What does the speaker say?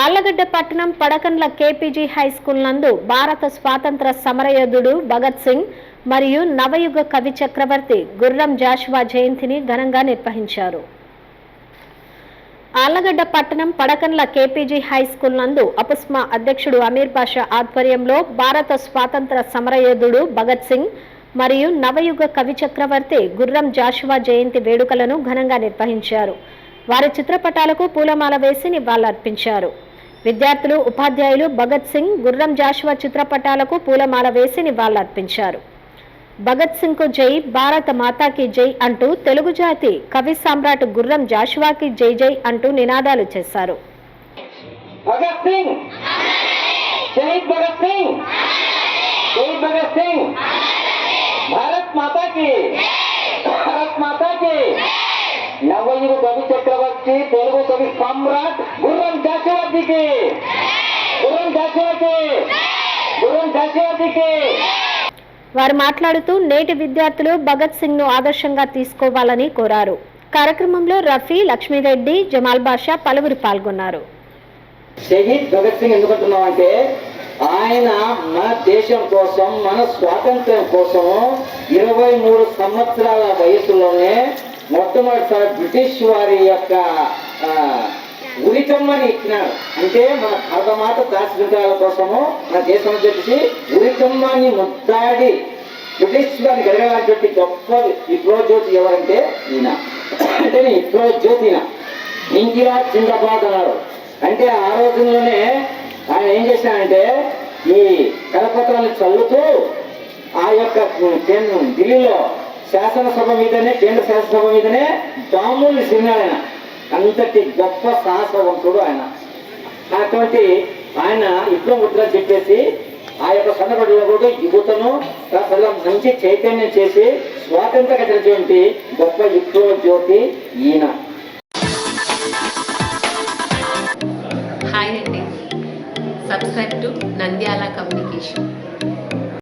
ఆళ్ళగడ్డ పట్టణం Padakandla KPG high school నందు భారత స్వాతంత్ర సమరయోధుడు భగత్ సింగ్ మరియు నవయుగ కవి చక్రవర్తి గుర్రం జాషువా జయంతిని ఘనంగా నిర్వహించారు. ఆళ్ళగడ్డ పట్టణం పడకండ్ల కేపీజీ హై స్కూల్ నందు అపుస్మా అధ్యక్షుడు అమీర్ పాషా ఆధ్వర్యంలో భారత స్వాతంత్ర సమరయోధుడు భగత్ సింగ్ మరియు నవయుగ కవి చక్రవర్తి గుర్రం జాషువా జయంతి వేడుకలను ఘనంగా నిర్వహించారు. వారి చిత్రపటాలకు పూలమాల వేసి నివాళులర్పించారు. విద్యార్థులు ఉపాధ్యాయులు భగత్ సింగ్ గుర్రం జాషువా చిత్రపటాలకు పూలమాల వేసి నివాళులర్పించారు. భగత్ సింగ్కు జై భారత మాతాకి జై అంటూ తెలుగు జాతి కవి సామ్రాట్ గుర్రం జాషువాకి జై జై అంటూ నినాదాలు చేశారు. కవి తెలుగు గుర్రం జాషువాకి గుర్రం జాషువాజీకి వారు మాట్లాడుతూ నేటి విద్యార్థులు భగత్ సింగ్ను ఆదర్శంగా తీసుకోవాలని కోరారు. కార్యక్రమంలో రఫీ లక్ష్మీరెడ్డి జమాల్ బాషా పలువురు పాల్గొన్నారు. షహీద్ భగత్ సింగ్ ఎందుకంటున్నాం అంటే ఆయన మన దేశం కోసం మన స్వాతంత్ర్యం కోసము ఇరవై మూడు సంవత్సరాల వయసులోనే మొట్టమొదటిసారి బ్రిటిష్ వారి యొక్క ఉరికమ్మని ఇచ్చినాడు అంటే మన భారతమాత దాస్యంత్రాల కోసము మన దేశం చెప్పేసి ఉరికమ్మని ముద్దాడి బ్రిటిష్ వారిని గడగడానికి గొప్ప విప్లవ జ్యోతి ఎవరంటే ఈయన. అంటే విప్లవ జ్యోతిన ఇంకిరా జిందాబాద్ అన్నారు అంటే ఆ రోజుల్లోనే ఆయన ఏం చేశాడంటే ఈ కరపత్రాన్ని చల్లుతూ ఆ యొక్క ఢిల్లీలో శాసనసభ మీదనే కేంద్ర శాసనసభ మీదనే బాంబుల్ని చిన్నాడు ఆయన. అంతటి గొప్ప సాహసవంతుడు ఆయన. అటువంటి ఆయన ఇప్పుడు పుట్టిన చెప్పేసి ఆ యొక్క సందర్భంలో కూడా యువతను అసలు మంచి చైతన్యం చేసి స్వాతంత్ర కలిగినటువంటి గొప్ప విప్లవ జ్యోతి ఈయన. హాయ్ అండి. Subscribe to Nandyala communication.